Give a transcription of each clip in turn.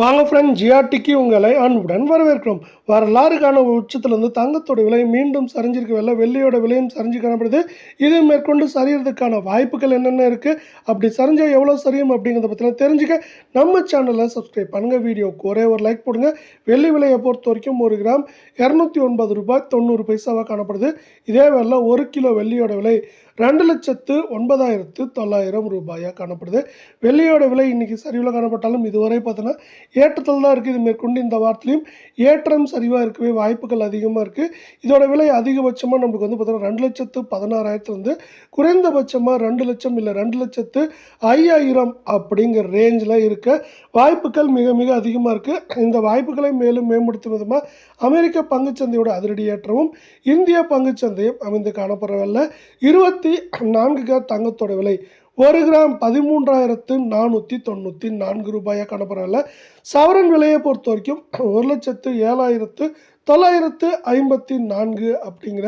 வாங்க ஃப்ரெண்ட் ஜிஆர்டிக்கு உங்களை அன்புடன் வரவேற்கிறோம். வரலாறுக்கான உச்சத்திலிருந்து தங்கத்தோட விலை மீண்டும் சரிஞ்சிருக்க வரல வெள்ளியோட விலையும் சரிஞ்சு காணப்படுது. இது மேற்கொண்டு சரியறதுக்கான வாய்ப்புகள் என்னென்ன இருக்குது அப்படி சரிஞ்சால் எவ்வளோ சரியும் அப்படிங்கிறத பற்றின தெரிஞ்சுக்க நம்ம சேனலில் சப்ஸ்கிரைப் பண்ணுங்கள் வீடியோக்கு ஒரே ஒரு லைக் போடுங்க. வெள்ளி விலையை பொறுத்த வரைக்கும் ஒரு கிராம் இரநூத்தி ஒன்பது ரூபாய் தொண்ணூறு பைசாவாக காணப்படுது. இதே வேலை ஒரு கிலோ வெள்ளியோட விலை ரெண்டு லட்சத்து ஒன்பதாயிரத்து தொள்ளாயிரம் ரூபாயாக காணப்படுது. வெள்ளியோட விலை இன்னைக்கு சரிவில் காணப்பட்டாலும் இதுவரை பார்த்தோன்னா ஏற்றத்தில் தான் இருக்குது இது மேற்கொண்டு இந்த வாரத்துலையும். ஏற்றம் சரிவாக இருக்கவே வாய்ப்புகள் அதிகமாக இருக்குது இதோட விலை அதிகபட்சமாக நம்மளுக்கு வந்து பார்த்தோன்னா ரெண்டு லட்சத்து பதினாறாயிரத்துலேருந்து குறைந்தபட்சமாக ரெண்டு லட்சம் இல்லை ரெண்டு லட்சத்து ஐயாயிரம் அப்படிங்கிற ரேஞ்சில் இருக்க வாய்ப்புகள் மிக மிக அதிகமாக இருக்குது இந்த வாய்ப்புகளை மேலும் மேம்படுத்தும் விதமாக அமெரிக்க பங்குச்சந்தையோட அதிரடி ஏற்றமும் இந்திய பங்குச்சந்தையும் அமைந்து காணப்படவில்லை. இருபத்தி நான்கு கிராம் தங்கத்தோட விலை ஒரு கிராம் பதிமூன்றாயிரத்து நானூற்றி தொண்ணூற்றி நான்கு ரூபாயாக காணப்படுறதில்ல சவரன் விலையை பொறுத்த வரைக்கும் ஒரு லட்சத்து ஏழாயிரத்து தொள்ளாயிரத்து ஐம்பத்தி நான்கு அப்படிங்கிற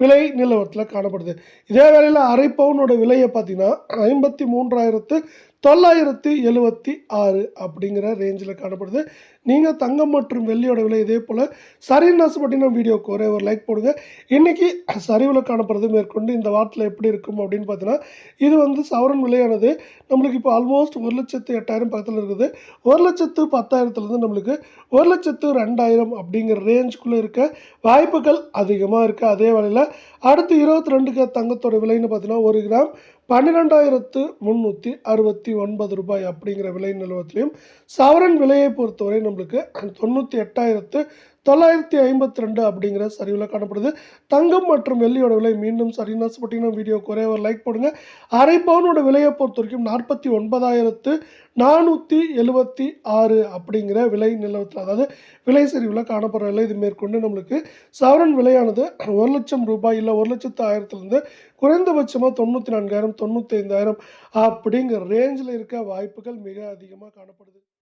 விலை நிலவரத்தில் காணப்படுது. இதே வேளையில் அரை பவுனோட விலையை பார்த்தீங்கன்னா ஐம்பத்தி மூன்றாயிரத்து தொள்ளாயிரத்து எழுவத்தி ஆறு அப்படிங்கிற ரேஞ்சில் காணப்படுது. நீங்கள் தங்கம் மற்றும் வெள்ளியோட விலை இதே போல் சரின்னு ஆசைப்பட்டீங்கன்னா வீடியோக்கு ஒரே ஒரு லைக் போடுங்க. இன்றைக்கி சரிவில் காணப்படுறது மேற்கொண்டு இந்த வாரத்தில் எப்படி இருக்கும் அப்படின்னு பார்த்தீங்கன்னா இது வந்து சவரன் விலையானது. நம்மளுக்கு இப்போ ஆல்மோஸ்ட் ஒரு லட்சத்து எட்டாயிரம் பக்கத்தில் இருக்குது. ஒரு லட்சத்து பத்தாயிரத்துலேருந்து நம்மளுக்கு ஒரு லட்சத்து ரெண்டாயிரம் அப்படிங்கிற ரேஞ்ச் ரேஞ்சுக்குள்ளே இருக்க வாய்ப்புகள் அதிகமாக இருக்குது அதே வேளையில் அடுத்து இருபத்தி ரெண்டுக்கு தங்கத்தோட விலைன்னு பார்த்தீங்கன்னா ஒரு கிராம் பன்னிரெண்டாயிரத்து முந்நூற்றி அறுபத்தி ஒன்பது ரூபாய் அப்படிங்கிற விலை நிலவரத்துலையும் சவரன் விலையை பொறுத்தவரை நம்மளுக்கு தொண்ணூற்றி எட்டாயிரத்து தொள்ளாயிரத்தி ஐம்பத்தி ரெண்டு அப்படிங்கிற சரிவில் காணப்படுது. தங்கம் மற்றும் வெள்ளியோட விலை மீண்டும் சரின்னு ஆசைப்பட்டீங்கன்னா வீடியோ. குறைய ஒரு லைக் போடுங்க. அரை பவுனோட விலையை பொறுத்த வரைக்கும் நாற்பத்தி ஒன்பதாயிரத்து நானூற்றி எழுபத்தி ஆறு அப்படிங்கிற விலை நிலவரத்தில் அதாவது விலை சரிவில் காணப்படுற விலை இது மேற்கொண்டு நம்மளுக்கு சவரன் விலையானது ஒரு லட்சம் ரூபாய் இல்லை ஒரு லட்சத்து ஆயிரத்துலேருந்து குறைந்தபட்சமாக தொண்ணூற்றி நான்காயிரம் தொண்ணூற்றி ஐந்தாயிரம் அப்படிங்கிற ரேஞ்சில் இருக்க வாய்ப்புகள் மிக அதிகமாக காணப்படுது.